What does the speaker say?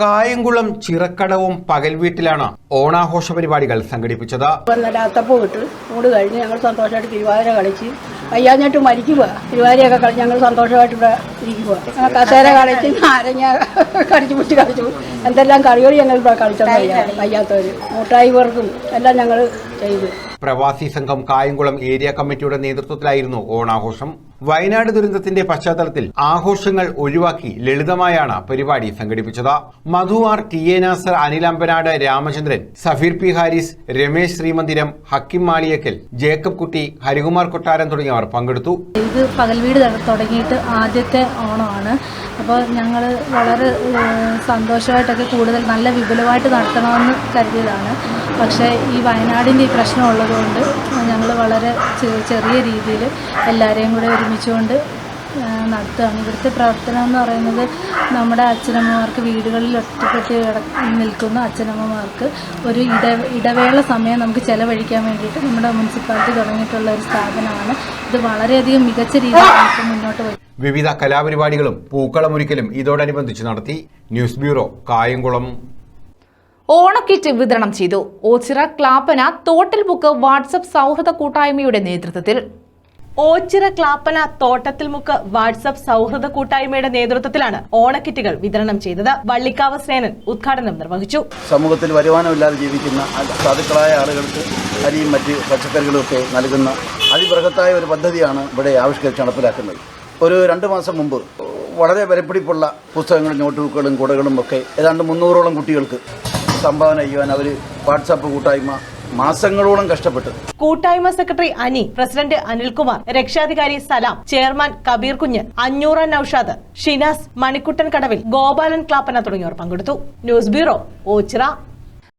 കായംകുളം ചിറക്കടവും പകൽ വീട്ടിലാണ് ഓണാഘോഷ പരിപാടികൾ സംഘടിപ്പിച്ചത്. വന്ന പോയിട്ട് ഊട് കഴിഞ്ഞ് ഞങ്ങൾ സന്തോഷമായിട്ട് തിരുവാതിര കളിച്ച് വയ്യാഞ്ഞിട്ട് മരിക്കുക തിരുവാതിരയൊക്കെ കളിച്ച് ഞങ്ങൾ സന്തോഷമായിട്ട് ഇവിടെ ഇരിക്കുക ഞങ്ങൾ കസേര കളിച്ച് നാരങ്ങ കടിച്ചു പിടിച്ച് കളിച്ചു. എന്തെല്ലാം കളികൾ ഞങ്ങൾ ഇവിടെ കളിച്ചത് വയ്യാത്തവർ മുട്ടായി പേർക്കും എല്ലാം ഞങ്ങൾ പ്രവാസി സംഘം കായംകുളം ഏരിയ കമ്മിറ്റിയുടെ നേതൃത്വത്തിലായിരുന്നു ഓണാഘോഷം. വയനാട് ദുരന്തത്തിന്റെ പശ്ചാത്തലത്തിൽ ആഘോഷങ്ങൾ ഒഴിവാക്കി ലളിതമായാണ് പരിപാടി സംഘടിപ്പിച്ചത്. മധുവാർ ടി എ നാസർ അനിലമ്പനാട് രാമചന്ദ്രൻ സഫീർ പി ഹാരിസ് രമേശ് ശ്രീമന്ദിരം ഹക്കിം മാളിയക്കൽ ജേക്കബ് കുട്ടി ഹരികുമാർ കൊട്ടാരം തുടങ്ങിയവർ പങ്കെടുത്തു. ഇത് പകൽ വീട് തുടങ്ങിയിട്ട് ആദ്യത്തെ ഓണമാണ്. അപ്പോൾ ഞങ്ങൾ വളരെ സന്തോഷമായിട്ടൊക്കെ കൂടുതൽ നല്ല വിപുലമായിട്ട് നടത്തണമെന്ന് കരുതിയതാണ്. പക്ഷേ ഈ വയനാടിന്റെ ഈ പ്രശ്നം ഉള്ളതുകൊണ്ട് ഞങ്ങൾ വളരെ ചെറിയ രീതിയിൽ എല്ലാവരെയും കൂടെ ഒരുമിച്ചുകൊണ്ട് നടത്തുകയാണ്. ഇവിടുത്തെ പ്രവർത്തനം എന്ന് പറയുന്നത് നമ്മുടെ അച്ഛനമ്മമാർക്ക് വീടുകളിൽ ഒറ്റപ്പെട്ട് നിൽക്കുന്ന അച്ഛനമ്മമാർക്ക് ഒരു ഇട ഇടവേള സമയം നമുക്ക് ചെലവഴിക്കാൻ വേണ്ടിയിട്ട് നമ്മുടെ മുനിസിപ്പാലിറ്റി തുടങ്ങിയിട്ടുള്ള ഒരു സ്ഥാപനമാണ്. ഇത് വളരെയധികം മികച്ച രീതിയിൽ നമുക്ക് മുന്നോട്ട് വരും വിവിധ കലാപരിപാടികളും പൂക്കളമൊരുക്കലും ഇതോടനുബന്ധിച്ച് നടത്തി ന്യൂസ് ബ്യൂറോ കായംകുളം. ഓണക്കിറ്റ് വിതരണം ചെയ്തു. ഓച്ചിറ ക്ലാപ്പന തോട്ടൽ ബുക്ക് വാട്സപ്പ് സൗഹൃദ കൂട്ടായ്മയുടെ നേതൃത്വത്തിൽ. ഓച്ചിറ ക്ലാപ്പന തോട്ടത്തിൽ മുക്ക് വാട്സപ്പ് സൗഹൃദ കൂട്ടായ്മയുടെ നേതൃത്വത്തിലാണ് ഓണക്കിറ്റുകൾ വിതരണം ചെയ്തത്. വള്ളിക്കാവ് സേനൻ ഉദ്ഘാടനം നിർവഹിച്ചു. സമൂഹത്തിൽ വരുമാനമില്ലാതെ ജീവിക്കുന്ന സാധുക്കളായ ആളുകൾക്ക് അരിയും മറ്റ് പച്ചക്കറികളും ഒക്കെ നൽകുന്ന അതിബൃഹത്തായ ഒരു പദ്ധതിയാണ് ഇവിടെ ആവിഷ്കരിച്ച് നടപ്പിലാക്കുന്നത്. ഒരു രണ്ട് മാസം മുമ്പ് വളരെ വിലപിടിപ്പുള്ള പുസ്തകങ്ങളും നോട്ട് ബുക്കുകളും കുടകളും ഒക്കെ ഏതാണ്ട് മുന്നൂറോളം കുട്ടികൾക്ക് സംഭാവന ചെയ്യുവാൻ അവർ വാട്സാപ്പ് കൂട്ടായ്മ മാസങ്ങളോളം കഷ്ടപ്പെട്ടു. കൂട്ടായ്മ സെക്രട്ടറി അനി പ്രസിഡന്റ് അനിൽകുമാർ രക്ഷാധികാരി സലാം ചെയർമാൻ കബീർ കുഞ്ഞ് അഞ്ഞൂറ നൌഷാദ് ഷിനാസ് മണിക്കുട്ടൻ കടവിൽ ഗോപാലൻ ക്ലാപ്പന തുടങ്ങിയവർ പങ്കെടുത്തു. News bureau Ochira.